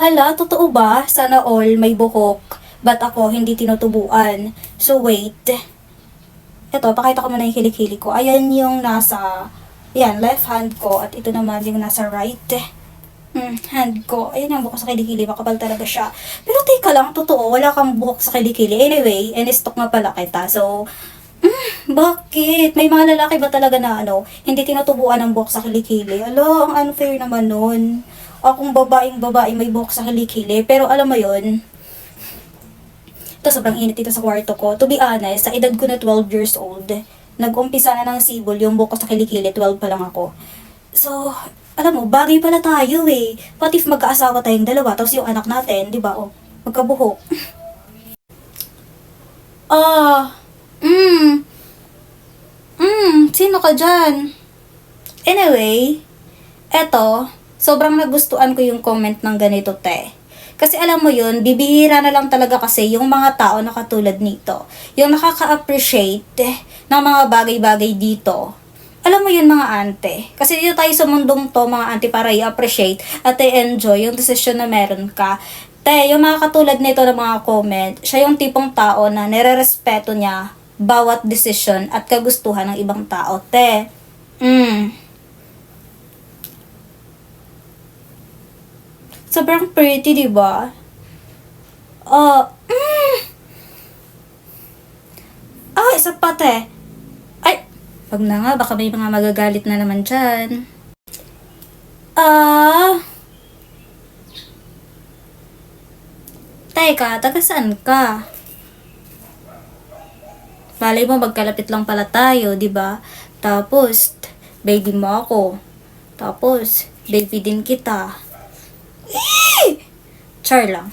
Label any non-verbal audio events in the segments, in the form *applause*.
Hala, totoo ba? Sana all may buhok. Ba't ako hindi tinutubuan? So wait. Ito, pakita ko muna yung kilikili ko. Ayan yung nasa, yan, left hand ko. At ito naman yung nasa right hmm, hand ko. Ayan yung buhok sa kilikili. Makapal talaga siya. Pero teka lang, totoo, wala kang buhok sa kilikili. Anyway, in-stock nga pala kita. So, mm, bakit? May mga lalaki ba talaga na ano, hindi tinutubuan ng buhok sa kilikili? Alo, ang unfair naman nun. Akong babaeng babae may buhok sa kilikili. Pero alam mo yon ito, sobrang init dito sa kwarto ko. To be honest, sa edad ko na 12 years old, nag-umpisa na ng sibol yung buhok ko sa kilikili, 12 pa lang ako. So, alam mo, bagay pala tayo eh. What if magkaasawa tayong dalawa, tapos yung anak natin, di ba, oh, magkabuhok. *laughs* Ah, mm, mm, sino ka dyan? Anyway, eto, sobrang nagustuhan ko yung comment ng ganito, te. Kasi alam mo yun, bibihira na lang talaga kasi yung mga tao na katulad nito. Yung nakaka-appreciate eh, ng mga bagay-bagay dito. Alam mo yun mga ante. Kasi dito tayo sa mundong to, mga ante, para i-appreciate at i-enjoy yung decision na meron ka. Te, yung mga katulad nito ng mga comment, siya yung tipong tao na nire-respeto niya bawat decision at kagustuhan ng ibang tao. Te, mm, Sobrang pretty, di ba? Ah, mm. Ah, isa pa, te. Ay, wag na nga, baka may mga magagalit na naman dyan. Ah, teka, taga saan ka? Malay mo, magkalapit lang pala tayo, di ba? Tapos, baby mo ako. Tapos, baby din kita. Char lang.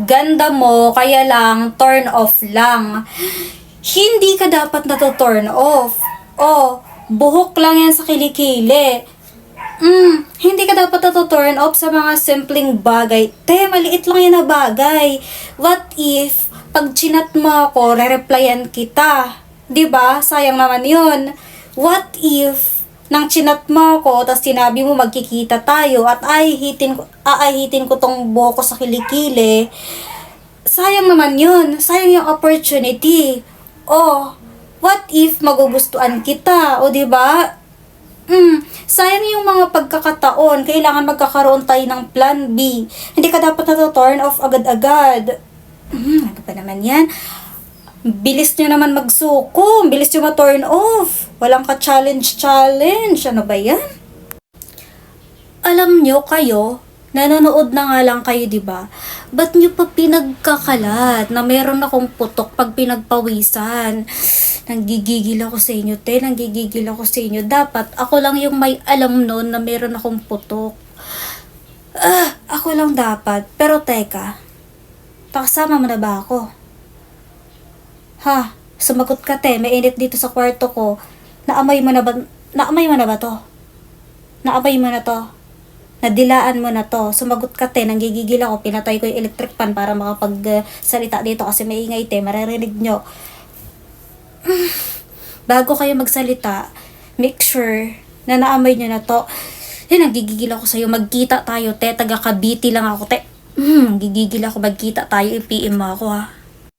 Ganda mo, kaya lang, turn off lang. Hindi ka dapat na to turn off. Oh, buhok lang yan sa kilikili. Mm, hindi ka dapat na to turn off sa mga simpleng bagay. Te, maliit lang yan na bagay. What if, pag chinat mo ako, re-replyan kita? ba? Sayang naman yun. What if, nang chinat mo ako, tapos sinabi mo magkikita tayo at ahihitin ko, aahitin ko tong buhok ko sa kilikili, sayang naman yun. Sayang yung opportunity. Oh, what if magugustuhan kita? O, di ba? Mm, sayang yung mga pagkakataon. Kailangan magkakaroon tayo ng plan B. Hindi ka dapat na turn off agad-agad. Mm, ano pa naman yan? Bilis nyo naman magsuko. Bilis nyo ma-turn off. Walang ka-challenge-challenge. Ano ba yan? Alam nyo kayo, nanonood na nga lang kayo, di ba? Ba't nyo pa pinagkakalat na meron akong putok pag pinagpawisan? Nanggigigil ako sa inyo, te. Nanggigigil ako sa inyo. Dapat ako lang yung may alam noon na meron akong putok. Ah, ako lang dapat. Pero teka, pakasama mo na ba ako? Ha? Sumagot ka, te. May init dito sa kwarto ko. Naamoy mo na ba? Naamoy mo na ba to? Naamoy mo na to? Nadilaan mo na to. Sumagot ka, te. Nanggigigil ako. Pinatay ko yung electric fan para makapagsalita dito kasi maingay, te. Maririnig nyo. *sighs* Bago kayo magsalita, make sure na naamoy nyo na to. Eh, nagigigil ako sa'yo. Magkita tayo, te. Taga Cavite lang ako, te. Hmm, gigigil ako. Magkita tayo. I-PM mo ako, ha.